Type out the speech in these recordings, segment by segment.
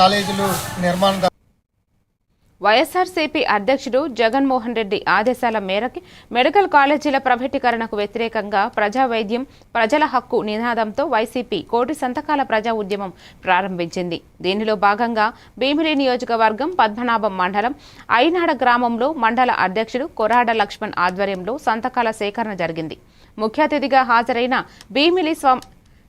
కాలేజీలు నిర్మాణం వైఎస్ఆర్సీపీ అధ్యక్షుడు జగన్మోహన్ రెడ్డి ఆదేశాల మేరకు మెడికల్ కాలేజీల ప్రైవేటీకరణకు వ్యతిరేకంగా ప్రజా వైద్యం ప్రజల హక్కు నినాదంతో వైసీపీ కోటి సంతకాల ప్రజా ఉద్యమం ప్రారంభించింది. దీనిలో భాగంగా భీమిలి నియోజకవర్గం పద్మనాభం మండలం అయినాడ గ్రామంలో మండల అధ్యక్షుడు కొరాడ లక్ష్మణ్ ఆధ్వర్యంలో సంతకాల సేకరణ జరిగింది. ముఖ్య అతిథిగా హాజరైన భీమిలి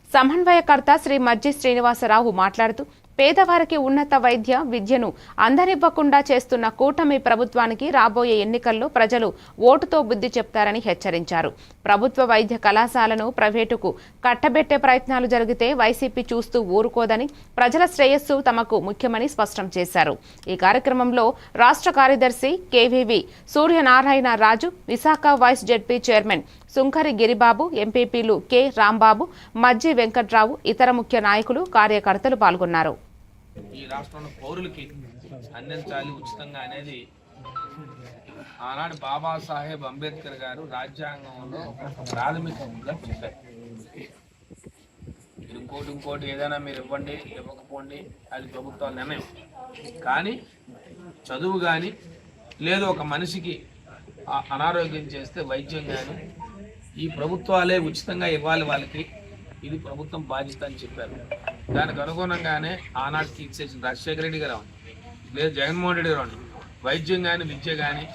సమన్వయకర్త శ్రీ మజ్జి శ్రీనివాసరావు మాట్లాడుతూ పేదవారికి ఉన్నత వైద్య విద్యను అందనివ్వకుండా చేస్తున్న కూటమి ప్రభుత్వానికి రాబోయే ఎన్నికల్లో ప్రజలు ఓటుతో బుద్ధి చెప్తారని హెచ్చరించారు. ప్రభుత్వ వైద్య కళాశాలను ప్రైవేటుకు కట్టబెట్టే ప్రయత్నాలు జరిగితే వైసీపీ చూస్తూ ఊరుకోదని ప్రజల శ్రేయస్సు తమకు ముఖ్యమని స్పష్టం చేశారు. ఈ కార్యక్రమంలో రాష్ట్ర కార్యదర్శి KVV Suryanarayana Raju Visakha vice ZP chairman Sunkari Giribabu ఎంపీపీలు కె రాంబాబు మజ్జి వెంకట్రావు ఇతర ముఖ్య నాయకులు కార్యకర్తలు పాల్గొన్నారు. ఈ రాష్ట్రంలో పౌరులకి అందించాలి ఉచితంగా అనేది ఆనాడు బాబాసాహెబ్ అంబేద్కర్ గారు రాజ్యాంగంలో ప్రాథమికంగా చెప్పారు. ఇంకోటి ఇంకోటి ఏదైనా మీరు ఇవ్వండి ఇవ్వకపోండి అది ప్రభుత్వాల నిర్ణయం. కానీ చదువు కానీ లేదు ఒక మనిషికి అనారోగ్యం చేస్తే వైద్యం కానీ ఈ ప్రభుత్వాలే ఉచితంగా ఇవ్వాలి వాళ్ళకి. ఇది ప్రభుత్వం బాధ్యత అని చెప్పారు. దానికి అనుగుణంగానే ఆనాడు ఇచ్చేసిన రాజశేఖర రెడ్డి గారు అవ్వండి, లేదు జగన్మోహన్ రెడ్డి గారు వైద్యం కానీ విద్య కానీ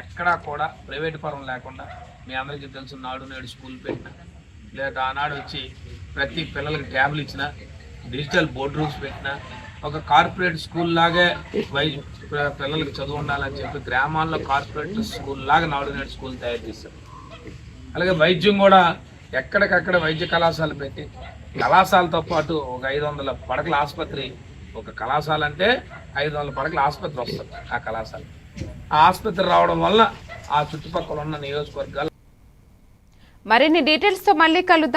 ఎక్కడా కూడా ప్రైవేట్ పరం లేకుండా మీ అందరికీ తెలుసు నాడు నేడు స్కూల్ పెట్టిన లేదా ఆనాడు వచ్చి ప్రతి పిల్లలకి ట్యాబ్లు ఇచ్చిన డిజిటల్ బోర్డ్ రూమ్స్ పెట్టిన ఒక కార్పొరేట్ స్కూల్ లాగే వై పిల్లలకి చదువు ఉండాలని చెప్పి గ్రామాల్లో కార్పొరేట్ స్కూల్ లాగా నాడు నేడు స్కూల్ తయారు చేశారు. అలాగే వైద్యం కూడా ఎక్కడికక్కడ వైద్య కళాశాల పెట్టి కళాశాలతో పాటు ఒక ఐదు వందల పడకల ఆసుపత్రి ఒక కళాశాల అంటే ఐదు వందల పడకల ఆసుపత్రి వస్తుంది ఆ కళాశాల. ఆ ఆసుపత్రి రావడం వల్ల ఆ చుట్టుపక్కల ఉన్న నియోజకవర్గాలు మరిన్ని డీటెయిల్స్తో మళ్ళీ కలుద్దాం.